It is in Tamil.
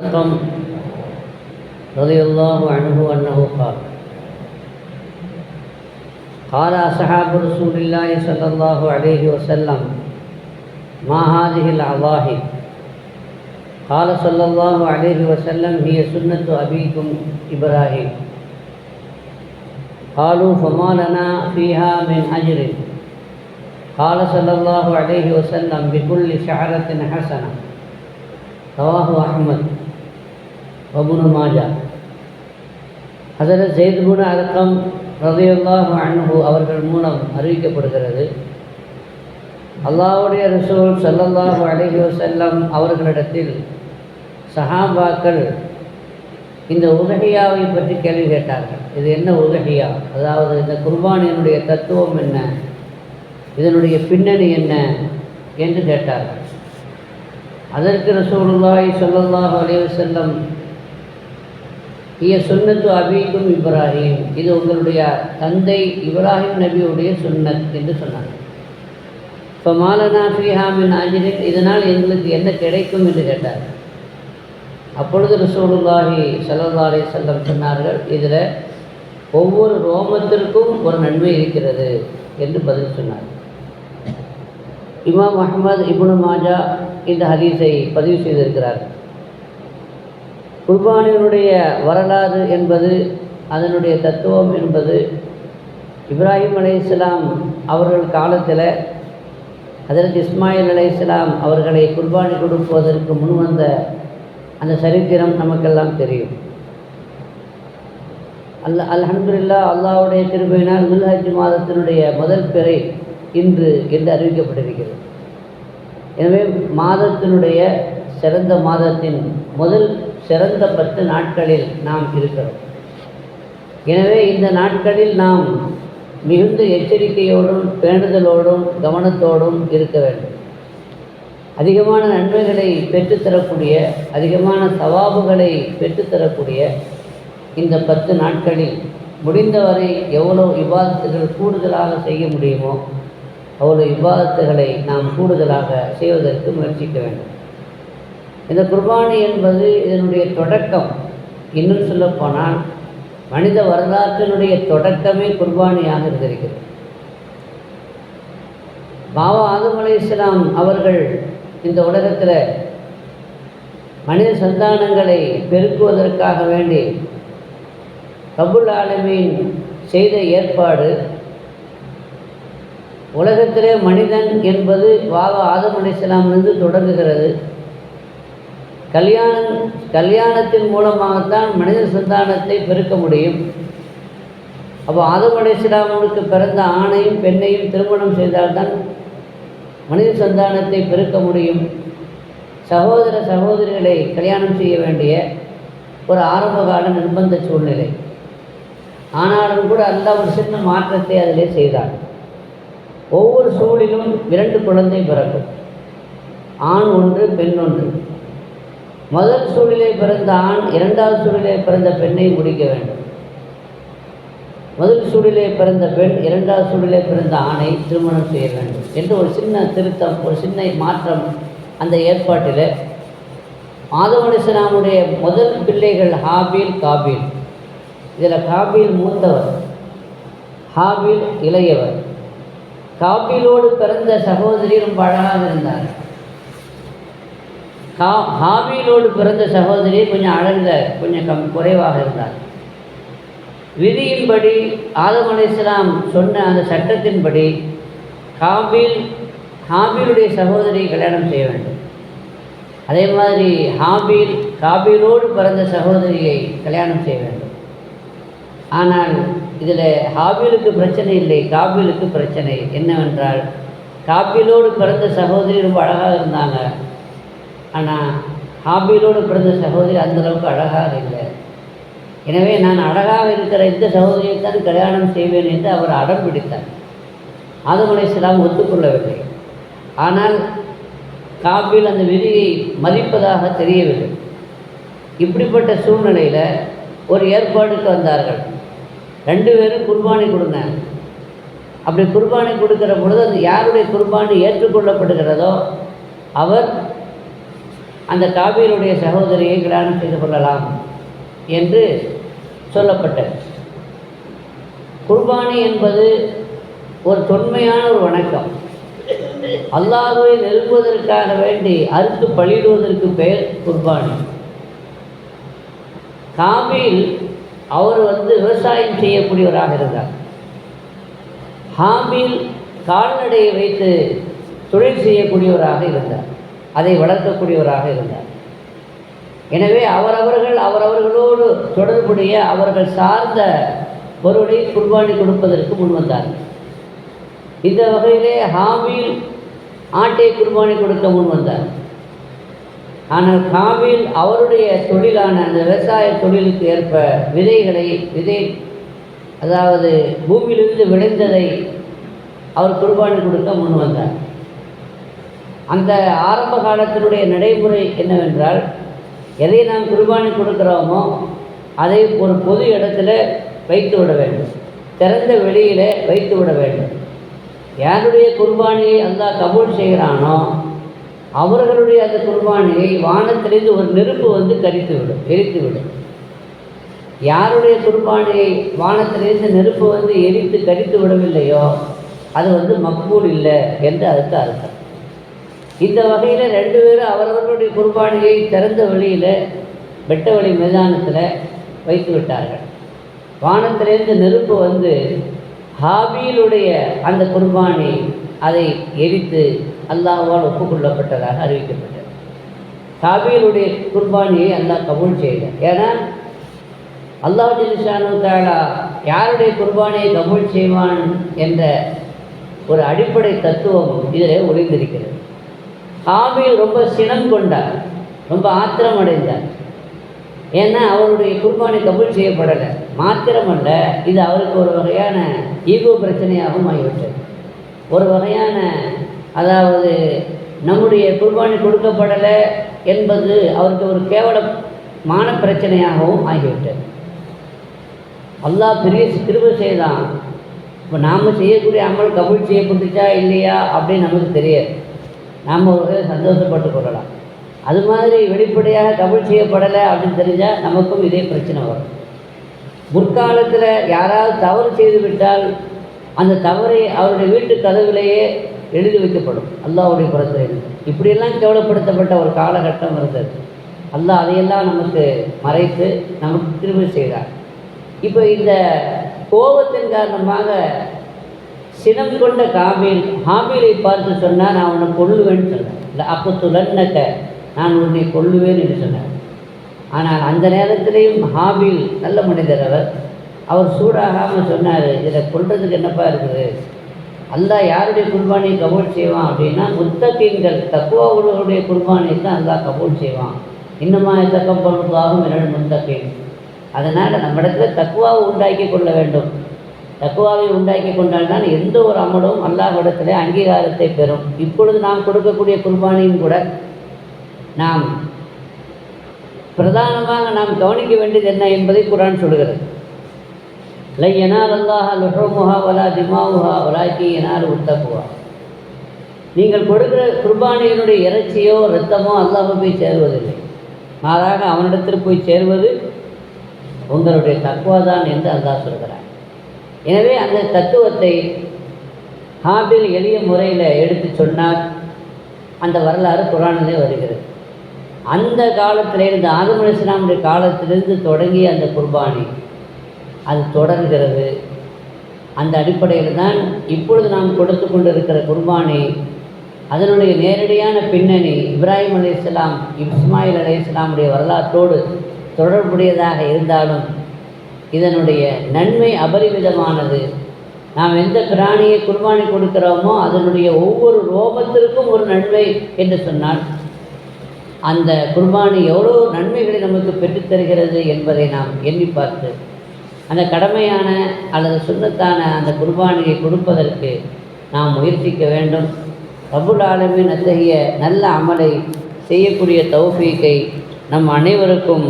الأرقم رضي الله عنه أنه قال قال أصحاب رسول الله صلى الله عليه وسلم ما هذه العظاهي قال صلى الله عليه وسلم هي سنة أبيكم إبراهيم. قالوا فما لنا فيها من أجر. قال صلى الله عليه وسلم بكل شعرة حسنة. رواه أحمد. வபுனு மாஜா. ஹசரத் ஜெயித்புன அர்த்தம் ரதையுல்லாஹ் அன்பு அவர்கள் மூலம் அறிவிக்கப்படுகிறது. அல்லாவுடைய ரசூல் சல்லல்லாஹு அலஹி செல்லம் அவர்களிடத்தில் சஹாபாக்கள் இந்த உதகையாவை பற்றி கேள்வி கேட்டார்கள். இது என்ன உதகையா அதாவது இந்த குர்பானியினுடைய தத்துவம் என்ன? இதனுடைய பின்னணி என்ன? என்று கேட்டார்கள். அதற்கு ரசூலுல்லாய் சொல்லல்லாஹ் அலைவசல்லம் இய சுன்னத்து அபீக்கும் இப்ராஹிம். இது உங்களுடைய தந்தை இப்ராஹிம் நபியுடைய சுன்னத் என்று சொன்னாங்க. இப்போ மாலனா ஃபிஹாமின் ஆஜிரின் இதனால் எங்களுக்கு என்ன கிடைக்கும் என்று கேட்டார். அப்பொழுது ரசூலுல்லாஹி ஸல்லல்லாஹு செல்லம் சொன்னார்கள் இதில் ஒவ்வொரு ரோமத்திற்கும் ஒரு நன்மை இருக்கிறது என்று பதில் சொன்னார். இமாம் அஹமது இபுனு மாஜா இந்த ஹதீஸை பதிவு செய்திருக்கிறார். குர்பானியினுடைய வரலாறு என்பது அதனுடைய தத்துவம் என்பது இப்ராஹிம் அலை இஸ்லாம் அவர்கள் காலத்தில் ஹதரத் இஸ்மாயில் அலை இஸ்லாம் அவர்களை குர்பானி கொடுப்பதற்கு முன்வந்த அந்த சரித்திரம் நமக்கெல்லாம் தெரியும். அல்ல அல்ஹம்துலில்லா அல்லாவுடைய திருமையினால் முல்ஹஜ் மாதத்தினுடைய முதல் பிறை இன்று என்று அறிவிக்கப்பட்டிருக்கிறது. எனவே மாதத்தினுடைய சிறந்த மாதத்தின் முதல் சிறந்த பத்து நாட்களில் நாம் இருக்கிறோம். எனவே இந்த நாட்களில் நாம் மிகுந்த எச்சரிக்கையோடும் பேணுதலோடும் கவனத்தோடும் இருக்க வேண்டும். அதிகமான நன்மைகளை பெற்றுத்தரக்கூடிய அதிகமான சவாபுகளை பெற்றுத்தரக்கூடிய இந்த பத்து நாட்களில் முடிந்தவரை எவ்வளோ விவாதத்துகள் கூடுதலாக செய்ய முடியுமோ அவ்வளோ விவாதத்துகளை நாம் கூடுதலாக செய்வதற்கு முயற்சிக்க வேண்டும். இந்த குர்பானி என்பது இதனுடைய தொடக்கம். இன்னும் சொல்லப்போனால் மனித வரலாற்றினுடைய தொடக்கமே குர்பானியாக இருந்திருக்கிறது. பாபா ஆதம் அலை இஸ்லாம் அவர்கள் இந்த உலகத்தில் மனித சந்தானங்களை பெருக்குவதற்காக வேண்டி கபுல் ஆலமீன் செய்த ஏற்பாடு உலகத்திலே மனிதன் என்பது பாபா ஆதம் அலை இஸ்லாமிலிருந்து தொடங்குகிறது. கல்யாணம் கல்யாணத்தின் மூலமாகத்தான் மனித சந்தானத்தை பெருக்க முடியும். அப்போ ஆதம் அலை பிறந்த ஆணையும் பெண்ணையும் திருமணம் செய்தால்தான் மனித சந்தானத்தை பெருக்க முடியும். சகோதர சகோதரிகளை கல்யாணம் செய்ய வேண்டிய ஒரு ஆரம்பகால நிர்பந்த சூழ்நிலை. ஆனாலும் கூட அந்த ஒரு சின்ன மாற்றத்தை அதிலே செய்தார். ஒவ்வொரு சூழலிலும் இரண்டு குழந்தை பிறக்கும். ஆண் ஒன்று பெண் ஒன்று. முதல் சூழலே பிறந்த ஆண் இரண்டாவது சூழலே பிறந்த பெண்ணை முடிக்க வேண்டும். முதல் சூழலே பிறந்த பெண் இரண்டாவது சூழலே பிறந்த ஆணை திருமணம் செய்ய வேண்டும் என்று ஒரு சின்ன திருத்தம் ஒரு சின்ன மாற்றம் அந்த ஏற்பாட்டில். மாதவனிசனாமுடைய முதல் பிள்ளைகள் ஹாபீல் காபீல். இதில் காபீல் மூத்தவர் ஹாபீல் இளையவர். காபீலோடு பிறந்த சகோதரி ரொம்ப அழகாக இருந்தார் ஹா ஹாபீலோடு பிறந்த சகோதரி கொஞ்சம் அழந்த கொஞ்சம் கம் குறைவாக இருந்தார். விதியின்படி ஆதம் அலிஸ்லாம் சொன்ன அந்த சட்டத்தின்படி ஹாபீல் ஹாபீலுடைய சகோதரியை கல்யாணம் செய்ய வேண்டும். அதே மாதிரி ஹாபீல் காபீலோடு பிறந்த சகோதரியை கல்யாணம் செய்ய வேண்டும். ஆனால் இதில் ஹாபீலுக்கு பிரச்சனை இல்லை காபீலுக்கு பிரச்சனை. என்னவென்றால் காபீலோடு பிறந்த சகோதரி ரொம்ப அழகாக இருந்தாங்க. ஆனால் ஹாபீலோடு பிறந்த சகோதரி அந்தளவுக்கு அழகாக இல்லை. எனவே நான் அழகாக இருக்கிற இந்த சகோதரியைத்தான் கல்யாணம் செய்வேன் என்று அவர் அடம் பிடித்தார். ஆதமலை சிலாம் ஒத்துக்கொள்ளவில்லை. ஆனால் காபில் அந்த விதியை மதிப்பதாக தெரியவில்லை. இப்படிப்பட்ட சூழ்நிலையில் ஒரு ஏற்பாடுக்கு வந்தார்கள். ரெண்டு பேரும் குர்பானி கொடுங்க. அப்படி குர்பானி கொடுக்கிற பொழுது அந்த யாருடைய குர்பானி ஏற்றுக்கொள்ளப்படுகிறதோ அவர் அந்த காபீருடைய சகோதரியை கல்யாணம் செய்து கொள்ளலாம் என்று சொல்லப்பட்டது. குர்பானி என்பது ஒரு தொன்மையான ஒரு வணக்கம். அல்லாஹுவை நெருங்குவதற்காக வேண்டி அறுத்து பழிடுவதற்கு பெயர் குர்பானி. காபில் அவர் வந்து விவசாயம் செய்யக்கூடியவராக இருந்தார். ஹாபில் கால்நடையை வைத்து தொழில் செய்யக்கூடியவராக இருந்தார். அதை வளர்க்கக்கூடியவராக இருந்தார். எனவே அவரவர்கள் அவரவர்களோடு தொடர்புடைய அவர்கள் சார்ந்த பொருளை குர்பானி கொடுப்பதற்கு முன்வந்தார்கள் இந்த வகையிலே ஹாபில் ஆட்டை குர்பானி கொடுக்க முன் வந்தார். ஆனால் ஹாமில் அவருடைய தொழிலான அந்த விவசாய தொழிலுக்கு ஏற்ப விதைகளை விதை அதாவது பூமியிலிருந்து விளைந்ததை அவர் குர்பானி கொடுக்க முன் வந்தார். அந்த ஆரம்ப காலத்தினுடைய நடைமுறை என்னவென்றால் எதை நாம் குர்பானி கொடுக்குறோமோ அதை ஒரு பொது இடத்துல வைத்து விட வேண்டும். திறந்த வெளியில் வைத்து விட வேண்டும். யாருடைய குர்பானியை அல்லாஹ் கபூல் செய்கிறானோ அவர்களுடைய அந்த குர்பானியை வானத்திலிருந்து ஒரு நெருப்பு வந்து கரித்து விடும் எரித்து விடும். யாருடைய குர்பானியை வானத்திலிருந்து நெருப்பு வந்து எரித்து கரித்து விடவில்லையோ அது வந்து மக்பூல் இல்லை என்று அதுக்கு அர்த்தம். இந்த வகையில் ரெண்டு பேரும் அவரவர்களுடைய குர்பானியை திறந்த வழியில் வெட்ட வழி மைதானத்தில் வைத்து விட்டார்கள். வானத்திலேருந்து நெருப்பு வந்து ஹாபியிலுடைய அந்த குர்பானி அதை எரித்து அல்லாஹ்வால் ஒப்புக்கொள்ளப்பட்டதாக அறிவிக்கப்பட்டது. ஹாபியிலுடைய குர்பானியை அல்லாஹ் கபூல் செய்யல ஏன்னா அல்லாஹ் ஜிலிஷானு தாலா யாருடைய குர்பானியை கபூல் செய்வான் என்ற ஒரு அடிப்படை தத்துவம் இதில் ஒளிந்திருக்கிறது. ஆபில் ரொம்ப சினம் கொண்டார். ரொம்ப ஆத்திரம் அடைந்தார் ஏன்னா அவருடைய குர்பானி கபூல் செய்யப்படலை. மாத்திரமல்ல இது அவருக்கு ஒரு வகையான ஈகோ பிரச்சனையாகவும் ஆகிவிட்டது. ஒரு வகையான அதாவது நம்முடைய குர்பானி கொடுக்கப்படலை என்பது அவருக்கு ஒரு கேவலமான பிரச்சனையாகவும் ஆகிவிட்டது. அல்லாஹ் பெரிய கிருபை செய்தான். இப்போ நாம் செய்யக்கூடிய அமல் கபூல் செய்யப்பட்டுச்சா இல்லையா அப்படின்னு நமக்கு தெரியாது. நாம் ஒரு சந்தோஷப்பட்டு கொள்ளலாம். அது மாதிரி வெளிப்படையாக தமிழ் செய்யப்படலை அப்படின்னு தெரிஞ்சால் நமக்கும் இதே பிரச்சனை வரும். முற்காலத்தில் யாராவது தவறு செய்து விட்டால் அந்த தவறை அவருடைய வீட்டு கதவுலேயே எழுதி வைக்கப்படும். அல்லாஹ்வுடைய புறத்தில். இப்படியெல்லாம் கேவலப்படுத்தப்பட்ட ஒரு காலகட்டம் இருந்தது. அல்லாஹ் அதையெல்லாம் நமக்கு மறைத்து நமக்கு திரும்ப செய்தார். இப்போ இந்த கோபத்தின் காரணமாக சினம் கொண்ட காபில் ஹாபிலை பார்த்து சொன்னால் நான் உன்னை கொள்ளுவேன்னு சொன்னேன். இல்லை அப்போ துலன்னக்க நான் உன்னை கொள்ளுவேன் என்று சொன்னார். ஆனால் அந்த நேரத்திலையும் ஹாபில் நல்ல மனிதர் அவர். அவர் சூடாகாமல் சொன்னார் இதை கொல்றதுக்கு என்னப்பா இருக்குது? அல்லா யாருடைய குர்பானியை கபூல் செய்வான்? அப்படின்னா முத்தகீன்கள் தக்குவா உள்ளவருடைய குர்பானியை தான் அல்லா கபூல் செய்வான். இன்னுமா தக்கப்பொழுதாகும் என்னோட முத்தகீன். அதனால் நம்ம இடத்துல தக்குவாவை உண்டாக்கி கொள்ள வேண்டும். தக்குவாவை உண்டாக்கி கொண்டால்தான் எந்த ஒரு அமலும் அல்லாஹிடத்தில் அங்கீகாரத்தை பெறும். இப்பொழுது நாம் கொடுக்கக்கூடிய குர்பானியும் கூட நாம் பிரதானமாக நாம் கவனிக்க வேண்டியது என்ன என்பதை குரான் சொல்கிறது. லை எனால் அல்லாஹா லுஹமுஹா வலா திமாவுஹா வலாக்கி எனால் உத்தகுவா. நீங்கள் கொடுக்கிற குர்பானியினுடைய இறைச்சியோ இரத்தமோ அல்லாஹ் போய் சேருவதில்லை. மாறாக அவனிடத்தில் போய் சேருவது உங்களுடைய தக்குவா தான் என்று அல்லாஹ் சொல்கிறார் எனவே அந்த தத்துவத்தை ஹாபில் எளிய முறையில் எடுத்து சொன்னார் அந்த வரலாறு குரானிலே வருகிறது. அந்த காலத்திலிருந்து ஆதம் இஸ்லாமுடைய காலத்திலிருந்து தொடங்கிய அந்த குர்பானி அது தொடர்கிறது. அந்த அடிப்படையில் தான் இப்பொழுது நாம் கொடுத்து கொண்டிருக்கிற குர்பானி அதனுடைய நேரடியான பின்னணி இப்ராஹிம் அலி இஸ்லாம் இஸ்மாயில் அலி இஸ்லாமுடைய வரலாற்றோடு தொடர்புடையதாக இருந்தாலும் இதனுடைய நன்மை அபரிமிதமானது. நாம் எந்த பிராணியை குர்பானி கொடுக்கிறோமோ அதனுடைய ஒவ்வொரு ரோபத்திற்கும் ஒரு நன்மை என்று சொன்னால் அந்த குர்பானி எவ்வளோ நன்மைகளை நமக்கு பெற்றுத்தருகிறது என்பதை நாம் எண்ணி பார்த்து அந்த கடமையான அல்லது சுண்ணத்தான அந்த குர்பானியை கொடுப்பதற்கு நாம் முயற்சிக்க வேண்டும். ரபுல் அத்தகைய நல்ல அமலை செய்யக்கூடிய தௌஃபீக்கை நம் அனைவருக்கும்